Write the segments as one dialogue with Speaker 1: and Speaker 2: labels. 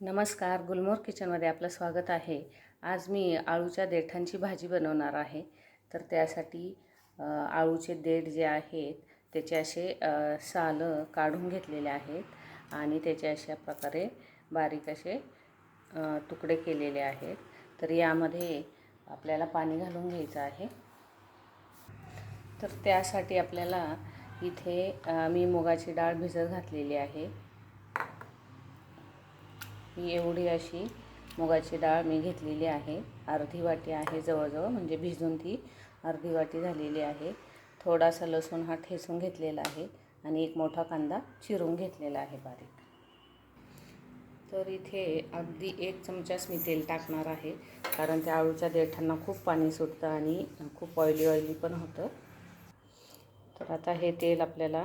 Speaker 1: नमस्कार गुलमोर किचनमध्ये आपलं स्वागत आहे. आज मी आळूच्या देठांची भाजी बनवणार आहे. तर त्यासाठी आळूचे देठ जे आहेत त्याचे असे सालं काढून घेतलेले आहेत आणि त्याचे अशा प्रकारे बारीक असे तुकडे केलेले आहेत. तर यामध्ये आपल्याला पाणी घालून घ्यायचं आहे. तर त्यासाठी आपल्याला इथे मी मुगाची डाळ भिजत घातलेली आहे. ही एवढी अशी मुगाची डाळ मी घेतलेली आहे. अर्धी वाटी आहे जवळजवळ म्हणजे भिजून ती अर्धी वाटी झालेली आहे. थोडासा लसूण हा ठेचून घेतलेला आहे आणि एक मोठा कांदा चिरून घेतलेला आहे बारीक. तर इथे अगदी एक चमचाच मी तेल टाकणार आहे कारण त्या आळूच्या देठांना खूप पाणी सुटतं आणि खूप ऑइली ऑइली पण होतं. तर आता हे तेल आपल्याला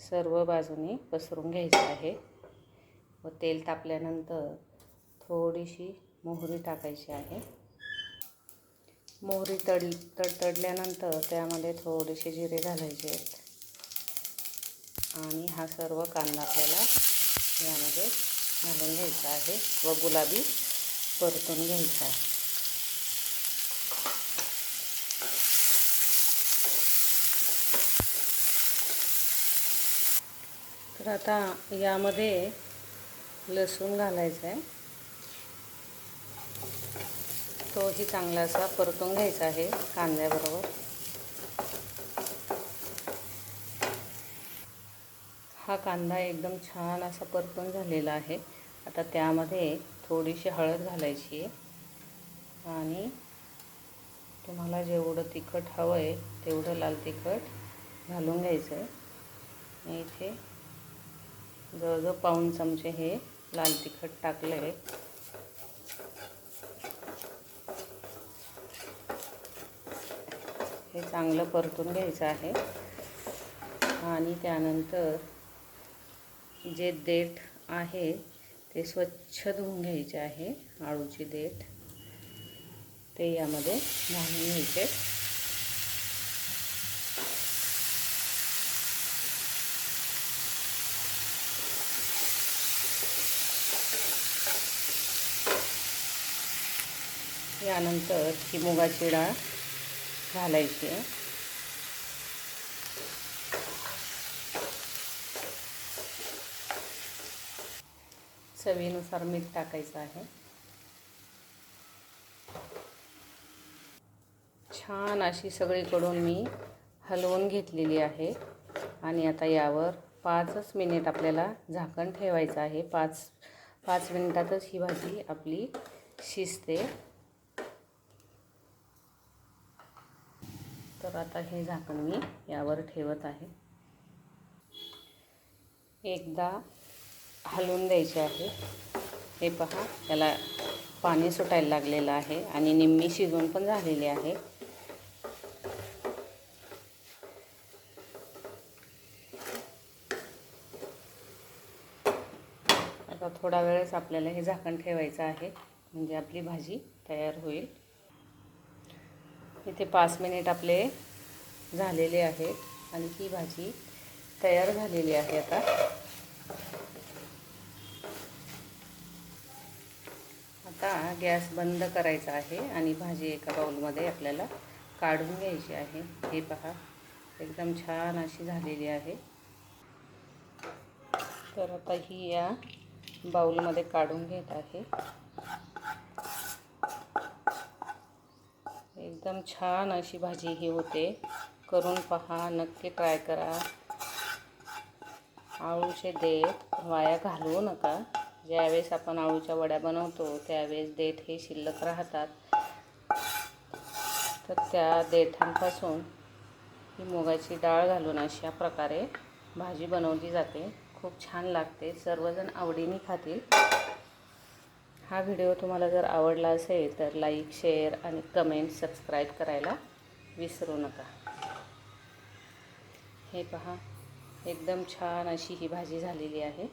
Speaker 1: सर्व बाजूने पसरून घ्यायचं आहे. व तेल तापल्यानंतर थोडीशी मोहरी टाकायची आहे. मोहरी तड तडतडल्यानंतर त्यामध्ये थोडेसे जिरे घालायचे आहेत. आणि हा सर्व कांदा आपल्याला यामध्ये घालून घ्यायचा आहे व गुलाबी परतून घ्यायचा आहे. तर आता यामध्ये लसूण घालायचा आहे. तोही चांगला असा परतून घ्यायचा आहे कांद्याबरोबर. हा कांदा एकदम छान असा परतून झालेला आहे. आता त्यामध्ये थोडीशी हळद घालायची आहे. आणि तुम्हाला जेवढं तिखट हवं आहे तेवढं लाल तिखट घालून घ्यायचं आहे इथे जवळजवळ पाऊण चमचे हे लाल तिखट टाकलं आहे हे चांगलं परतून घ्यायचं आहे. आणि त्यानंतर जे देठ आहे ते स्वच्छ धुवून घ्यायचे आहे आळूची देठ. ते यामध्ये घालून घ्यायचे. यानंतर ही मुगाची डाळ घालायची. आहे चवीनुसार मीठ टाकायचं आहे. छान अशी सगळीकडून मी हलवून घेतलेली आहे. आणि आता यावर पाचच मिनिट आपल्याला झाकण ठेवायचं आहे. पाच पाच मिनिटातच ही भाजी आपली शिजते. तर आता हे झाकण मी यावर ठेवत आहे. एकदा हलवून द्यायचे आहे. हे पहा त्याला पाणी सुटायला लागलेलं आहे आणि निम्मी शिजून पण झालेली आहे. आता थोडा वेळच आपल्याला हे झाकण ठेवायचं आहे. म्हणजे आपली भाजी तयार होईल. इथे पाच मिनिट आपले झालेले आहेत. आणि ही भाजी तयार झालेली आहे आता. आता गॅस बंद करायचा आहे आणि भाजी एका बाउलमध्ये आपल्याला काढून घ्यायची आहे. हे पहा एकदम छान अशी झालेली आहे. तर आता ही या बाउलमध्ये काढून घेत आहे. एकदम छान अशी भाजी ही होते. करून पहा नक्की ट्राय करा. आळूचे देठ वाया घालवू नका. ज्यावेळेस आपण आळूच्या वड्या बनवतो त्यावेळेस देठ हे शिल्लक राहतात. तर त्या देठांपासून ही मुगाची डाळ घालून अशा प्रकारे भाजी बनवली जाते. खूप छान लागते. सर्वजण आवडीने खातील. हा व्हिडिओ तुम्हाला जर आवडला असेल तर लाईक शेअर आणि कमेंट सबस्क्राईब करायला विसरू नका. हे पहा एकदम छान अशी ही भाजी झालेली आहे.